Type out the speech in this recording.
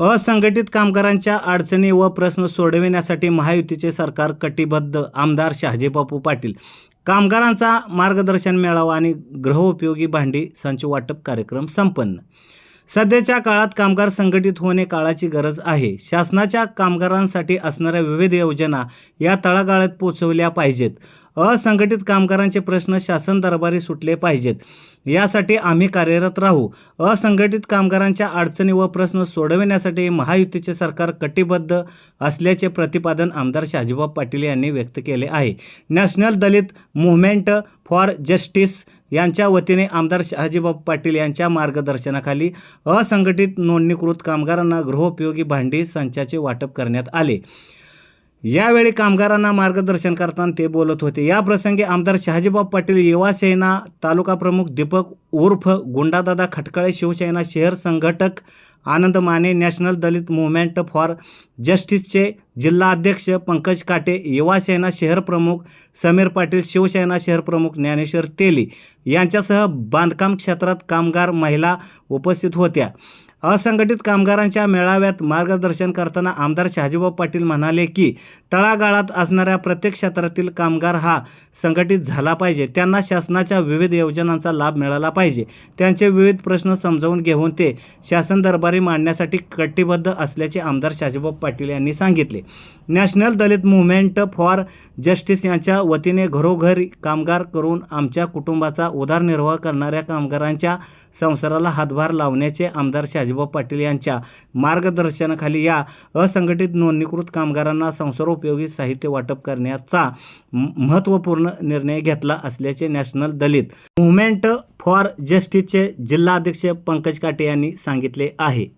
असंघटित कामगारांच्या अडचणी व प्रश्न सोडविण्यासाठी महायुतीचे सरकार कटिबद्ध. आमदार शहाजीबापू पाटील. कामगारांचा मार्गदर्शन मेळावा आणि गृहोपयोगी भांडी संच वाटप कार्यक्रम संपन्न. सध्याच्या काळात कामगार संघटित होणे काळाची गरज आहे. शासनाच्या कामगारांसाठी असणाऱ्या विविध योजना या तळागाळात पोचवल्या पाहिजेत. असंघटित कामगारांचे प्रश्न शासन दरबारी सुटले पाहिजेत. यासाठी आम्ही कार्यरत राहू. असंघटित कामगारांच्या अडचणी व प्रश्न सोडविण्यासाठी महायुतीचे सरकार कटिबद्ध असल्याचे प्रतिपादन आमदार शाजीबाब पाटील यांनी व्यक्त केले आहे. National Dalit movement for justice यांच्या वतीने आमदार शहाजीबाबू पाटील यांच्या मार्गदर्शनाखाली असंघटित नोंदणीकृत कामगारांना गृहोपयोगी भांडी संचाचे वाटप करण्यात आले. यावेळी कामगारांना मार्गदर्शन करताना ते बोलत होते. या प्रसंगी आमदार शहाजीबाब पाटील युवा सेना तालुका प्रमुख दीपक उर्फ गुंडादादा खटकाळे शिवसेना शहर संघटक Anand Mane national Dalit movement for जस्टिसचे जिल्हा अध्यक्ष पंकज काटे युवासेना शहर प्रमुख समीर पाटील शिवसेना शहर प्रमुख ज्ञानेश्वर तेली यांच्यासह बांधकाम क्षेत्रात कामगार महिला उपस्थित होत्या. असंघटित कामगारांच्या मेळाव्यात मार्गदर्शन करताना आमदार शहाजीबाब पाटील म्हणाले की तळागाळात असणाऱ्या प्रत्येक क्षेत्रातील कामगार हा संघटित झाला पाहिजे. त्यांना शासनाच्या विविध योजनांचा लाभ मिळाला पाहिजे. त्यांचे विविध प्रश्न समजावून घेऊन ते शासन दरबारी मांडण्यासाठी कटिबद्ध असल्याचे आमदार शहाजीबाब पाटील यांनी सांगितले. National Dalit movement for justice यांच्या वतीने घरोघरी कामगार करून आमच्या कुटुंबाचा उदरनिर्वाह करणाऱ्या कामगारांच्या संसाराला हातभार लावण्याचे आमदार शहाजीबाब पाटील यांच्या मार्गदर्शनाखाली या असंघटित नोंदणीकृत कामगारांना संसारोपयोगी साहित्य वाटप करण्याचा महत्त्वपूर्ण निर्णय घेतला असल्याचे नॅशनल दलित मुव्हमेंट फॉर जस्टिसचे जिल्हाध्यक्ष पंकज काटे यांनी सांगितले आहे.